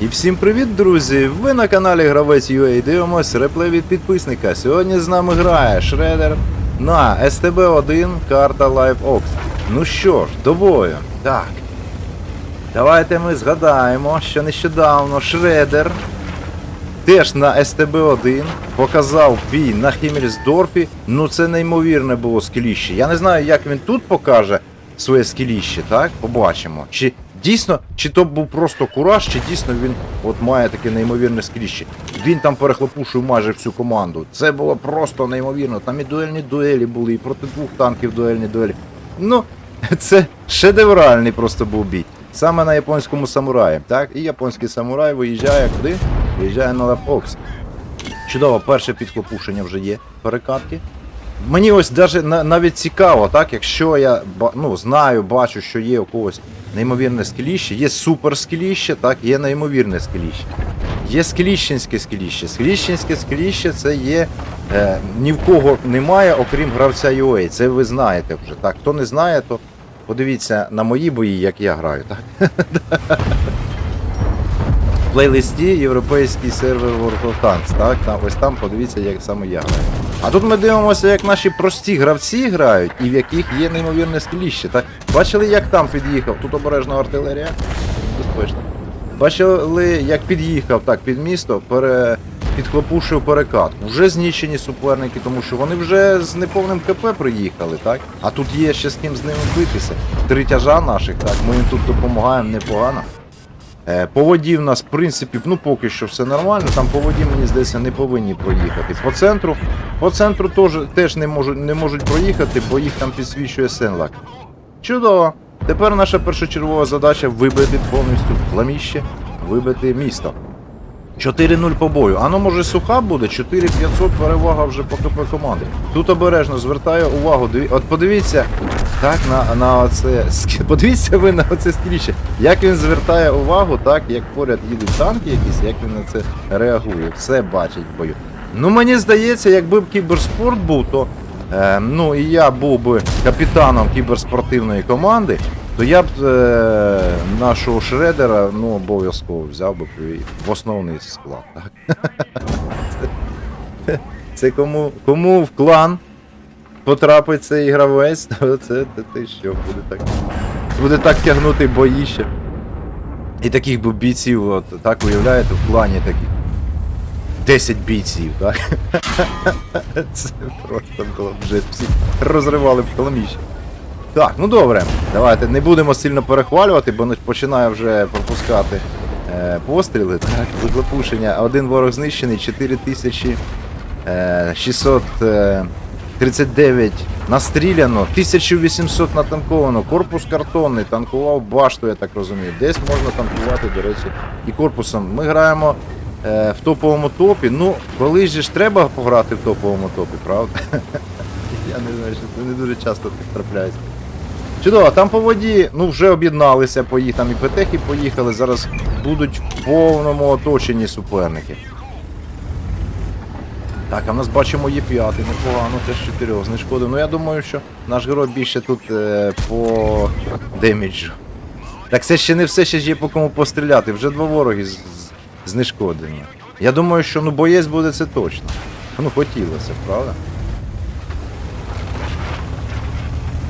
І всім привіт, друзі! Ви на каналі Гравець UA дивимось реплей від підписника. Сьогодні з нами грає Шредер на STB1 карта Live Ox. Ну що ж, до бою. Так. Давайте ми згадаємо, що нещодавно Шредер теж на СТБ-1 показав бій на Хіммельсдорфі. Ну це неймовірне було скіліще. Я не знаю, як він тут покаже своє скіліще, так? Побачимо. Чи дійсно, чи то був просто кураж, чи дійсно він от має таке неймовірне скіліще. Він там перехлопушив майже всю команду. Це було просто неймовірно. Там і дуельні дуелі були, і проти двох танків дуельні дуелі. Ну, це шедевральний просто був бій. Саме на японському самураї. Так, і японський самурай виїжджає куди? Виїжджає на Лев-Окс. Чудово, перше підхлопушення вже є перекатки. Мені ось даже навіть цікаво, так, якщо я ну, знаю, бачу, що є у когось неймовірне скеліще, є супер скеліще, так, є неймовірне скеліще. Є скеліщенське скеліще. Скеліщенське скеліще це є. Е, ні в кого немає, окрім гравця UA. Це ви знаєте вже. Так, хто не знає, то подивіться на мої бої, як я граю. Так? В плейлисті європейський сервер World of Tanks. Так, ось там подивіться, як саме я граю. А тут ми дивимося, як наші прості гравці грають і в яких є неймовірне скеліще. Так, бачили, як там під'їхав? Тут обережна артилерія. Безпечно. Бачили, як під'їхав так під місто, пере... підхлопушив перекатку. Вже знищені суперники, тому що вони вже з неповним КП приїхали, так? А тут є ще з ким з ними битися. Три тяжа наших, так, ми їм тут допомагаємо непогано. Е, По воді в нас, в принципі, ну поки що все нормально. Там по воді, мені здається, не повинні проїхати. По центру, по центру теж, теж не, можуть, не можуть проїхати, бо їх там підсвічує Сенлак. Чудово! Тепер наша першочергова задача вибити повністю пламіще, вибити місто. 4-0 по бою. Ано може суха буде, 4500 перевага вже по КП команди. Тут обережно звертаю увагу. Диві... От подивіться, так, на, на оце. Подивіться ви на оце скріще. Як він звертає увагу, так, як поряд їдуть танки якісь, як він на це реагує. Все бачить в бою. Ну мені здається, якби б кіберспорт був, то е, ну і я був би капітаном кіберспортивної команди, то я б е, нашого шредера ну, обов'язково взяв би в основний склад. Так? Це, це кому, кому в клан потрапить цей гравець, то це, ти що буде так. Буде так тягнути бої ще. І таких би бійців, от, так уявляєте, в клані таких. 10 бійців, так? Це просто було вже всі розривали б каламіще. Так, ну добре, давайте не будемо сильно перехвалювати, бо починає вже пропускати е, постріли. Так, заклепушення. Один ворог знищений, 4639 настріляно, 1800 натанковано, корпус картонний, танкував башту, я так розумію. Десь можна танкувати, до речі, і корпусом. Ми граємо е, в топовому топі. Ну, коли ж треба пограти в топовому топі, правда? Я не знаю, що це не дуже часто так трапляється. Чудово, там по воді, ну вже об'єдналися, пої- там і петехи поїхали, зараз будуть в повному оточенні суперники. Так, а в нас бачимо є п'ятий, непогано, теж чотирьох знешкодив. Ну я думаю, що наш герой більше тут е, по деміджу. Так це ще не все, ще є по кому постріляти. Вже два вороги з- знешкодені. Я думаю, що ну боєць буде це точно. Ну хотілося, правда?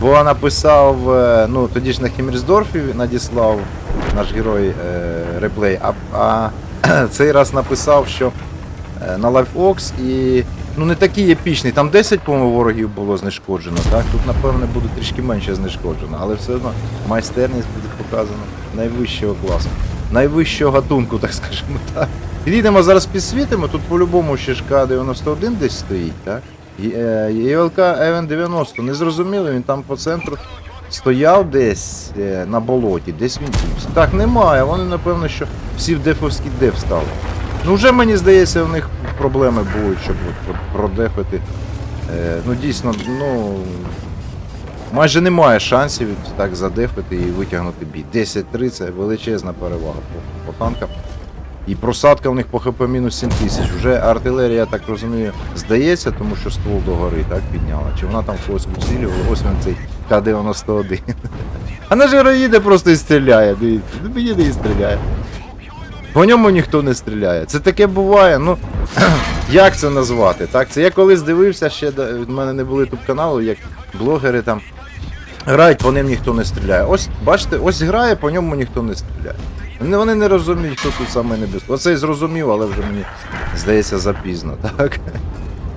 Бо написав, е, ну тоді ж на Хіммельсдорфі надіслав наш герой е, реплей, а, а цей раз написав, що е, на LiveOx і ну не такий епічний. Там 10, по-моєму, ворогів було знешкоджено, так? Тут, напевне, буде трішки менше знешкоджено, але все одно майстерність буде показана найвищого класу. Найвищого гатунку, так скажемо так. Підійдемо зараз підсвітимо, тут по-любому ще ж К-91 десь стоїть, так? Е, і ЛК Евен 90, не зрозуміло, він там по центру стояв десь е, на болоті, десь він дівся. Так, немає, вони напевно, що всі в дефовський деф стали. Ну вже мені здається, у них проблеми будуть, щоб продефити. Е, ну дійсно, ну. Майже немає шансів так задефити і витягнути бій. 10-3 це величезна перевага по, по танкам. І просадка в них по ХП мінус 7 тисяч. Вже артилерія, я так розумію, здається, тому що ствол догори так підняла. Чи вона там когось вицілювала, ось він цей К-91. А наш герой їде просто і стріляє, дивіться. Ну їде і стріляє. По ньому ніхто не стріляє. Це таке буває. Ну як це назвати? Так, це я колись дивився, ще в мене не було ютуб каналу, як блогери там грають, по ним ніхто не стріляє. Ось, бачите, ось грає, по ньому ніхто не стріляє. Вони, вони не розуміють, хто тут саме небезпечний. Оце і зрозумів, але вже мені здається запізно, так?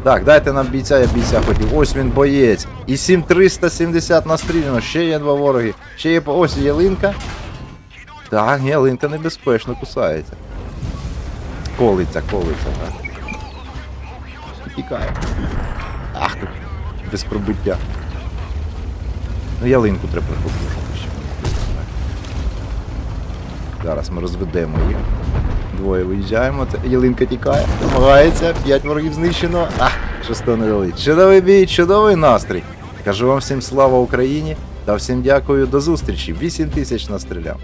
Так, дайте нам бійця, я бійця хотів. Ось він боєць. І 7370 настріляно, ще є два вороги. Ще є ось ялинка. Так, ялинка небезпечно кусається. Колиться, колиться, так. Тікає. Ах, без пробиття. Ну, ялинку треба ще. Зараз ми розведемо їх. Двоє виїжджаємо, ялинка тікає, намагається, п'ять ворогів знищено. А, шесто не дали. Чудовий бій, чудовий настрій. Кажу вам всім слава Україні та всім дякую, до зустрічі. 8 тисяч настріляв.